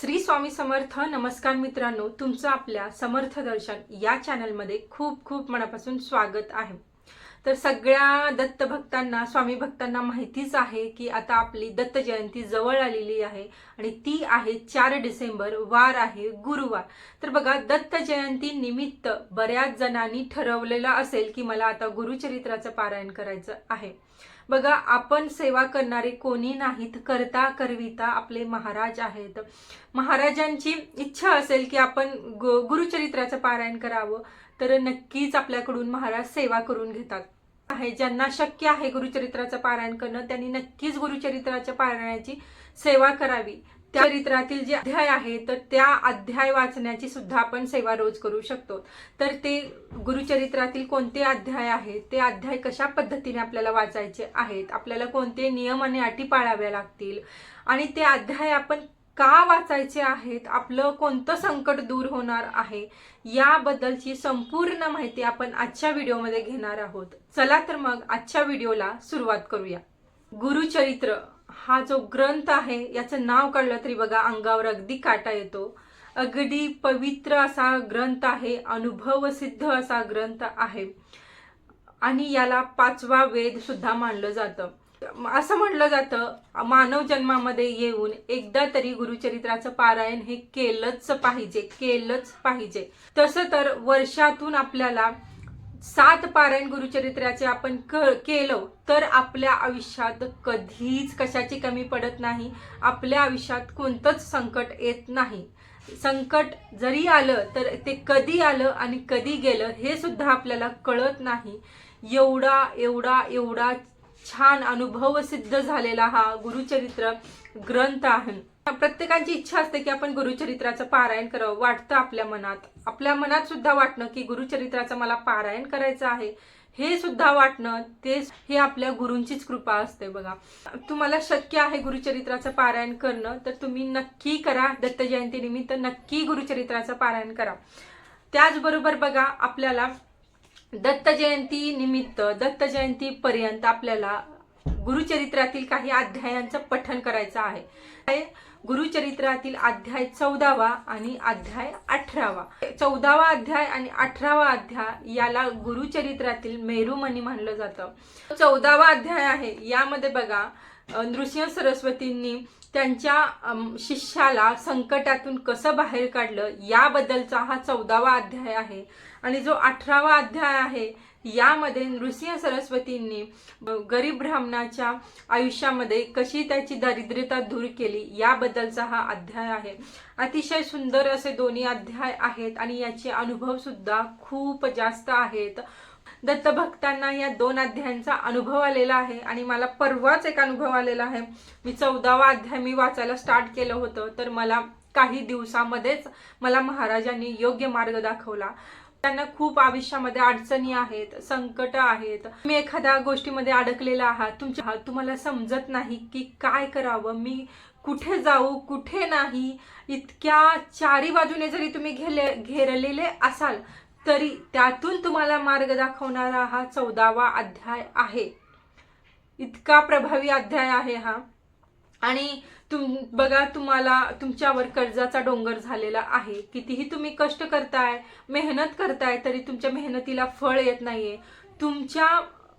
श्री स्वामी समर्थ नमस्कार मित्रांनो. तुमचं आपल्या समर्थ दर्शन या चॅनलमध्ये खूप खूप मनापासून स्वागत आहे. तर सगळ्या दत्त भक्तांना स्वामी भक्तांना माहितीच आहे की आता आपली दत्त जयंती जवळ आलेली आहे आणि ती आहे चार डिसेंबर वार आहे गुरुवार. तर बघा दत्त जयंती निमित्त बऱ्याच जणांनी ठरवलेलं असेल की मला आता गुरुचरित्राचं पारायण करायचं आहे. बघा आपण सेवा करणारे कोणी नाहीत करता करविता आपले महाराज आहेत. महाराजांची इच्छा असेल की आपण गु- गुरुचरित्राचं पारायण करावं तर नक्कीच आपल्याकडून महाराज सेवा करून घेतात. आहे ज्यांना शक्य आहे गुरुचरित्राचं पारायण करणं त्यांनी नक्कीच गुरुचरित्राच्या पारायणाची सेवा करावी. त्या चरित्रातील जे अध्याय आहे तर त्या अध्याय वाचण्याची सुद्धा आपण सेवा रोज करू शकतो. तर ते गुरुचरित्रातील कोणते अध्याय आहेत ते अध्याय कशा पद्धतीने आपल्याला वाचायचे आहेत आपल्याला कोणते नियम आणि अटी पाळाव्या लागतील आणि ते अध्याय आपण का वाचायचे आहेत आपलं कोणतं संकट दूर होणार आहे याबद्दलची संपूर्ण माहिती आपण आजच्या व्हिडिओमध्ये घेणार आहोत. चला तर मग आजच्या व्हिडिओला सुरुवात करूया. गुरुचरित्र. हा जो ग्रंथ आहे याचं नाव काढलं तरी बघा अंगावर अगदी काटा येतो. अगदी पवित्र असा ग्रंथ आहे अनुभव सिद्ध असा ग्रंथ आहे. आणि याला पाचवा वेद सुद्धा मानलं जातं. असं म्हटलं जातं मानव जन्मामध्ये येऊन एकदा तरी गुरुचरित्राचं पारायण हे केलंच पाहिजे केलंच पाहिजे. तसं तर वर्षातून आपल्याला सात पारायण गुरुचरित्राचे आपण क केलं तर आपल्या आयुष्यात कधीच कशाची कमी पडत नाही. आपल्या आयुष्यात कोणतंच संकट येत नाही. संकट जरी आलं तर ते कधी आलं आणि कधी गेलं हे सुद्धा आपल्याला कळत नाही. एवढा एवढा एवढा छान अनुभव सिद्ध झालेला हा गुरुचरित्र ग्रंथ आहे. प्रत्येकाची इच्छा असते की आपण गुरुचरित्राचं पारायण करावं. वाटतं आपल्या मनात. आपल्या मनात सुद्धा वाटणं की गुरुचरित्राचं मला पारायण करायचं आहे. हे सुद्धा वाटणं ते हे आपल्या गुरूंचीच कृपा असते बघा. तुम्हाला शक्य आहे गुरुचरित्राचं पारायण करणं तर तुम्ही नक्की करा. दत्त जयंती निमित्त नक्की गुरुचरित्राचं पारायण करा. त्याचबरोबर बघा आपल्याला दत्त जयंती निमित्त दत्त जयंती पर्यंत आपल्याला गुरुचरित्रातील काही अध्यायांचं पठण करायचं आहे. गुरुचरित्रातील अध्याय चौदावा आणि अध्याय अठरावा. चौदावा अध्याय आणि अठरावा अध्याय याला गुरुचरित्रातील मेरुमणी म्हणलं जातं. चौदावा अध्याय आहे. यामध्ये बघा नृसिंह सरस्वतींनी त्यांच्या शिष्याला संकटातून कसं बाहेर काढलं याबद्दलचा हा चौदावा अध्याय आहे. आणि जो अठरावा अध्याय आहे यामध्ये नृसिंह सरस्वतींनी गरीब ब्राह्मणाच्या आयुष्यामध्ये कशी त्याची दारिद्र्यता दूर केली याबद्दलचा हा अध्याय आहे. अतिशय सुंदर असे दोन्ही अध्याय आहेत आणि याचे अनुभव सुद्धा खूप जास्त आहेत. दत्तभक्तांना या दोन अध्यायांचा अनुभव आलेला आहे आणि मला परवाच एक अनुभव आलेला आहे. मी चौदावा अध्याय मी वाचायला स्टार्ट केलं होतं तर मला काही दिवसामध्येच मला महाराजांनी योग्य मार्ग दाखवला. त्यांना खूप आयुष्यामध्ये अडचणी आहेत संकट आहेत. तुम्ही एखाद्या गोष्टीमध्ये अडकलेला आहात तुमच्या तुम्हाला समजत नाही की काय करावं मी कुठे जाऊ कुठे नाही इतक्या चारी बाजूने जरी तुम्ही घेले घेरलेले असाल तरी त्यातून तुम्हाला मार्ग दाखवणारा हा चौदावा अध्याय आहे. इतका प्रभावी अध्याय आहे हा. आणि तुम बघा तुम्हाला तुमच्यावर कर्जाचा डोंगर झालेला आहे. कितीही तुम्ही कष्ट करताय मेहनत करताय तरी तुमच्या मेहनतीला फळ येत नाहीये. तुमच्या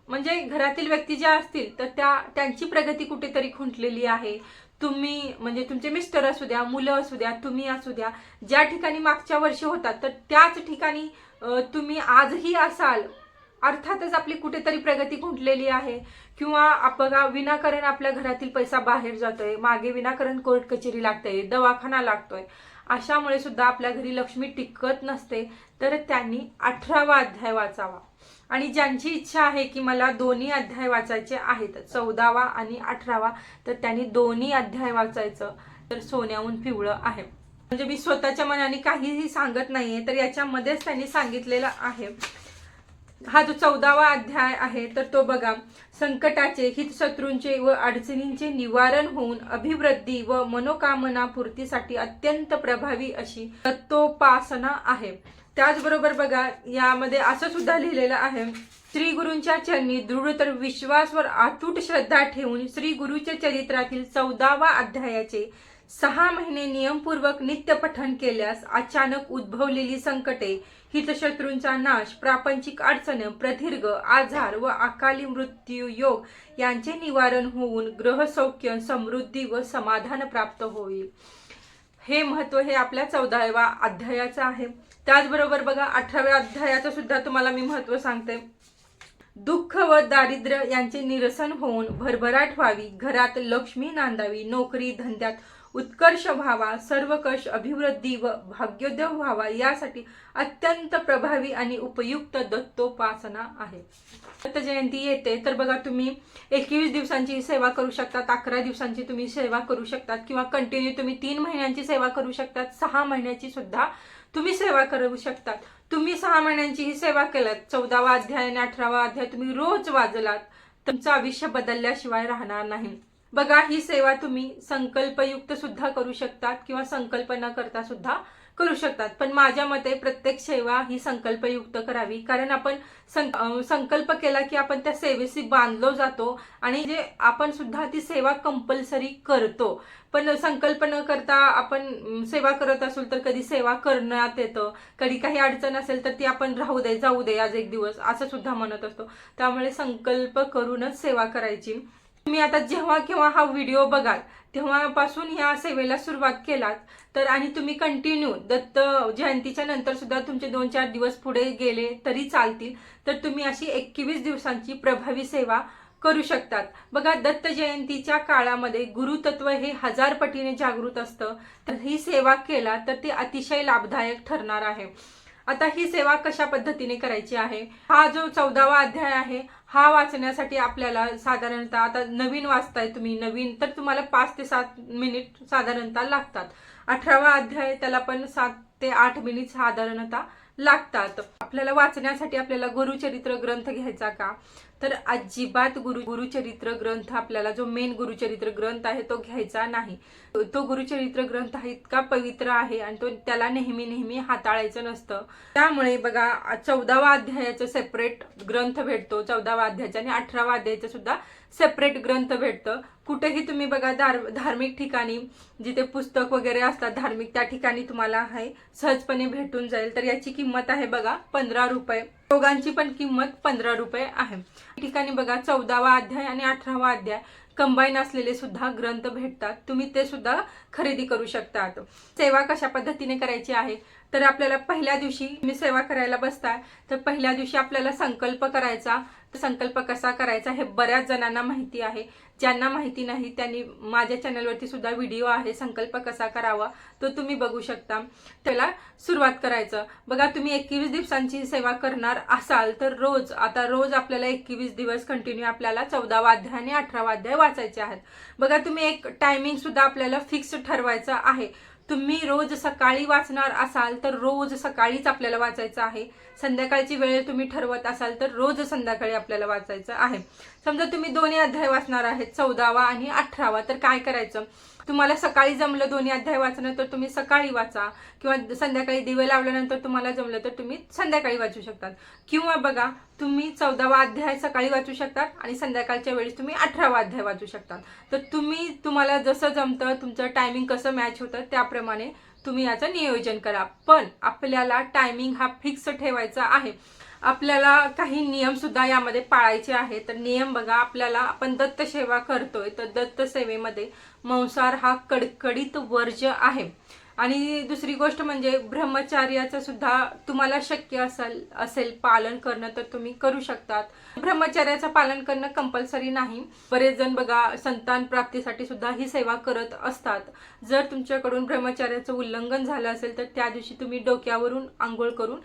म्हणजे घरातील व्यक्ती ज्या असतील तर त्या त्यांची प्रगती कुठेतरी खुंटलेली आहे. तुम्ही म्हणजे तुमचे मिस्टर असू द्या मुलं असू द्या तुम्ही असू द्या ज्या ठिकाणी मागच्या वर्षी होतात तर त्याच ठिकाणी तुम्ही आजही असाल अर्थातच आपली कुठेतरी प्रगती खुंटलेली आहे. किंवा आपण विनाकारण आपल्या घरातील पैसा बाहेर जातोय मागे विनाकारण कोर्ट कचेरी लागते दवाखाना लागतोय अशामुळे सुद्धा आपल्या घरी लक्ष्मी टिकत नसते तर त्यांनी अठरावा अध्याय वाचावा. आणि ज्यांची इच्छा आहे की मला दोन्ही अध्याय वाचायचे आहेत चौदावा आणि अठरावा तर त्यांनी दोन्ही अध्याय वाचायचं. तर सोन्याहून पिवळं आहे. म्हणजे मी स्वतःच्या मनाने काहीही सांगत नाहीये तर याच्यामध्येच त्यांनी सांगितलेलं आहे. हा जो चौदावा अध्याय आहे तर तो बघा. संकटाचे हितशत्रूंचे व अडचणींचे निवारण होऊन अभिवृद्धी व मनोकामना पूर्तीसाठी अत्यंत प्रभावी अशी तत्वोपासना आहे. त्याचबरोबर बघा यामध्ये असं सुद्धा लिहिलेलं आहे श्री गुरूंच्या चरणी दृढ तर विश्वास वर अतूट श्रद्धा ठेवून श्री गुरुच्या चरित्रातील चौदावा अध्यायाचे सहा महिने नियमपूर्वक नित्य पठण केल्यास अचानक उद्भवलेली संकटे हितशत्रूंचा नाश प्रापंचिक अडचण प्रदीर्घ आजार व अकाली मृत्यू योग यांचे निवारण होऊन ग्रहसौख्य समृद्धी व समाधान प्राप्त होईल. हे महत्त्व हे आपल्या चौदाव्या अध्यायाचं आहे. त्याचबरोबर बघा अठराव्या अध्यायाचं सुद्धा तुम्हाला मी महत्त्व सांगते. दुःख व दारिद्र्य यांचे निरसन होऊन भरभराट व्हावी. घरात लक्ष्मी नांदावी नोकरी धंद्यात उत्कर्ष व्हावा सर्वकष अभिवृद्धी व भाग्योदय व्हावा यासाठी अत्यंत प्रभावी आणि उपयुक्त दत्तोपासना आहे. दत्त जयंती येते तर बघा तुम्ही एकवीस दिवसांची सेवा करू शकतात अकरा दिवसांची तुम्ही सेवा करू शकतात किंवा कंटिन्यू तुम्ही तीन महिन्यांची सेवा करू शकतात सहा महिन्याची सुद्धा तुम्ही सेवा करू शकतात. तुम्ही सहा महिन्यांची ही सेवा केलात चौदावा अध्याय आणि अठरावा अध्याय तुम्ही रोज वाजलात तुमचं आयुष्य बदलल्याशिवाय राहणार नाही. बघा ही सेवा तुम्ही संकल्पयुक्त सुद्धा करू शकतात किंवा संकल्पना करता सुद्धा करू शकतात. पण माझ्या मते प्रत्येक सेवा ही संकल्पयुक्त करावी. कारण आपण सं- संकल्प केला की आपण त्या सेवेशी बांधलो जातो आणि जे आपण सुद्धा ती सेवा कंपल्सरी करतो. पण संकल्प न करता आपण सेवा करत असू तर कधी सेवा करण्यात येतं. कधी काही अडचण असेल तर ती आपण राहू दे जाऊ दे आज एक दिवस असं सुद्धा म्हणत असतो. त्यामुळे संकल्प करूनच सेवा करायची. तुम्ही आता जेव्हा केव्हा हा व्हिडिओ बघाल तेव्हापासून ह्या सेवेला सुरुवात केलात. तर आणि तुम्ही कंटिन्यू दत्त जयंतीच्या नंतर सुद्धा तुमचे दोन चार दिवस पुढे गेले तरी चालतील. तर तुम्ही अशी एकवीस दिवसांची प्रभावी सेवा करू शकतात. बघा दत्त जयंतीच्या काळामध्ये गुरुतत्व हे हजार पटीने जागृत असतं. तर ही सेवा केला तर ते अतिशय लाभदायक ठरणार आहे. आता ही सेवा कशा पद्धतीने करायची आहे? हा जो चौदावा अध्याय आहे हा वाचण्यासाठी आपल्याला साधारणतः आता नवीन वाचताय तुम्ही नवीन तर तुम्हाला पाच ते सात मिनिट साधारणतः लागतात. अठरावा अध्याय त्याला पण सात ते आठ मिनिट साधारणतः लागतात. आपल्याला वाचण्यासाठी आपल्याला गुरुचरित्र ग्रंथ घ्यायचा का? तर अजिबात गुरु गुरुचरित्र ग्रंथ आपल्याला जो मेन गुरुचरित्र ग्रंथ आहे तो घ्यायचा नाही. तो- गुरुचरित्र ग्रंथ हा इतका पवित्र आहे आणि तो त्याला नेहमी नेहमी हाताळायचं नसतं. त्यामुळे बघा चौदावा अध्यायाचा सेपरेट ग्रंथ भेटतो. चौदावा अध्यायाचा आणि अठरावा अध्यायाचा सुद्धा सेपरेट ग्रंथ भेटतं. कुठेही तुम्ही बघा धार धार्मिक ठिकाणी जिथे पुस्तक वगैरे असतात धार्मिक त्या ठिकाणी तुम्हाला हे सहजपणे भेटून जाईल. तर याची किंमत आहे बघा पंधरा रुपये. दोघांची पण किंमत पंधरा रुपये आहे. ठिकाणी बघा चौदावा अध्याय आणि अठरावा अध्याय. कंबाईन असलेले सुद्धा ग्रंथ भेटतात. तुम्ही ते सुद्धा खरेदी करू शकतात. सेवा कशा पद्धतीने करायची आहे? तर आपल्याला पहिल्या दिवशी तुम्ही सेवा करायला बसताय. तर पहिल्या दिवशी आपल्याला संकल्प करायचा. तर संकल्प कसा करायचा हे बऱ्याच जणांना माहिती आहे. ज्यांना माहिती नाही त्यांनी माझ्या चॅनलवरती सुद्धा व्हिडिओ आहे संकल्प कसा करावा तो तुम्ही बघू शकता. त्याला सुरुवात करायचं. बघा तुम्ही एकवीस दिवसांची सेवा करणार असाल तर रोज आता रोज आपल्याला एकवीस दिवस कंटिन्यू आपल्याला चौदा वाध्याय आणि अठरा वाध्याय वाचायचे आहेत. बघा तुम्ही एक टायमिंग सुद्धा आपल्याला फिक्स ठरवायचं आहे. तुम्ही रोज सकाळी वाचणार असाल तर रोज सकाळीच आपल्याला वाचायचं आहे. संध्याकाळची वेळ तुम्ही ठरवत असाल तर रोज संध्याकाळी आपल्याला वाचायचं आहे. समजा तुम्ही दोन्ही अध्याय वाचणार आहेत चौदावा आणि अठरावा तर काय करायचं? तुम्हाला सकाळी जमलं दोन्ही अध्याय वाचणं तर तुम्ही सकाळी वाचा. किंवा संध्याकाळी दिवे लावल्यानंतर तुम्हाला जमलं तर तुम्ही संध्याकाळी वाचू शकतात. किंवा बघा तुम्ही चौदावा अध्याय सकाळी वाचू शकतात आणि संध्याकाळच्या वेळेस तुम्ही अठरावा अध्याय वाचू शकतात. तर तुम्ही तुम्हाला जसं जमतं तुमचं टायमिंग कसं मॅच होतं त्याप्रमाणे तुम्ही याचं नियोजन करा. पण आपल्याला टायमिंग हा फिक्स ठेवायचा आहे. आपल्याला काही नियम सुद्धा यामध्ये पाळायचे आहेत. तर नियम बघा आपल्याला आपण दत्त सेवा करतोय तर दत्त सेवेमध्ये हा कडकडीत वर्ज आहे. आणि दुसरी गोष्ट म्हणजे ब्रह्मचार्याचं सुद्धा तुम्हाला शक्य असेल असेल पालन करणं तर तुम्ही करू शकतात. ब्रह्मचर्याचं पालन करणं कंपल्सरी नाही. बरेच जण बघा संतान प्राप्तीसाठी सुद्धा ही सेवा करत असतात. जर तुमच्याकडून ब्रह्मचार्याचं उल्लंघन झालं असेल तर त्या दिवशी तुम्ही डोक्यावरून आंघोळ करून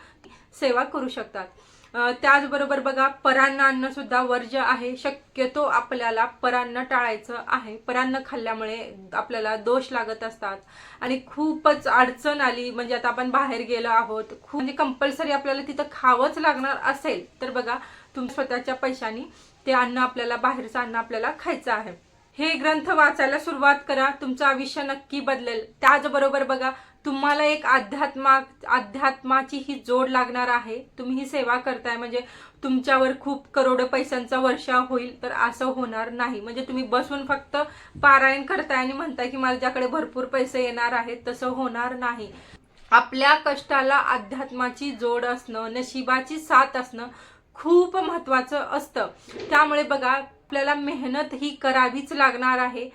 सेवा करू शकतात. त्याचबरोबर बघा परांना अन्न सुद्धा वर्ज्य आहे शक्यतो आपल्याला परान्न टाळायचं आहे. परान्न खाल्ल्यामुळे आपल्याला दोष लागत असतात. आणि खूपच अडचण आली म्हणजे आता आपण बाहेर गेलो आहोत खूप म्हणजे कंपल्सरी आपल्याला तिथं खावंच लागणार असेल तर बघा तुम्ही स्वतःच्या पैशानी ते अन्न आपल्याला बाहेरचं अन्न आपल्याला खायचं आहे. हे ग्रंथ वाचायला सुरुवात करा. तुमचं आयुष्य नक्की बदलेल. त्याचबरोबर बघा तुम्हाला एक अध्यात्मा अध्यात्माची ही जोड लागणार आहे. तुम्ही ही सेवा करताय म्हणजे तुमच्यावर खूप करोडो पैशांचा वर्षा होईल तर असं होणार नाही. म्हणजे तुम्ही बसून फक्त पारायण करताय आणि म्हणताय की माझ्याकडे भरपूर पैसे येणार आहेत तसं होणार नाही. आपल्या कष्टाला अध्यात्माची जोड असणं नशिबाची साथ असणं खूप महत्वाचं असतं. त्यामुळे बघा आपल्याला मेहनत ही करावीच लागणार आहे.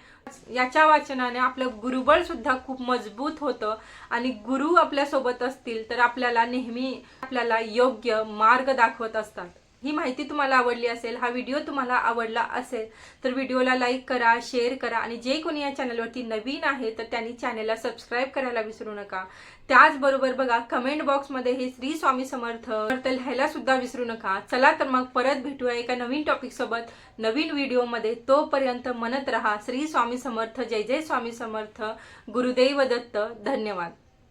याच्या वाचनाने आपलं गुरुबळ सुद्धा खूप मजबूत होतं आणि गुरु आपल्यासोबत असतील तर आपल्याला नेहमी आपल्याला योग्य मार्ग दाखवत असतात. ही माहिती तुम्हाला आवडली असेल हा व्हिडिओ तुम्हाला आवडला असेल तर व्हिडिओला लाईक करा शेअर करा आणि जे कोणी या चॅनलवरती नवीन आहे तर त्यांनी चॅनलला सबस्क्राईब करायला विसरू नका. त्याचबरोबर बघा कमेंट बॉक्समध्ये हे श्री स्वामी समर्थ तर लिहायला सुद्धा विसरू नका. चला तर मग परत भेटूया एका नवीन टॉपिकसोबत नवीन व्हिडिओमध्ये तोपर्यंत म्हणत रहा. श्री स्वामी समर्थ. जय जय स्वामी समर्थ. गुरुदेव दत्त. धन्यवाद.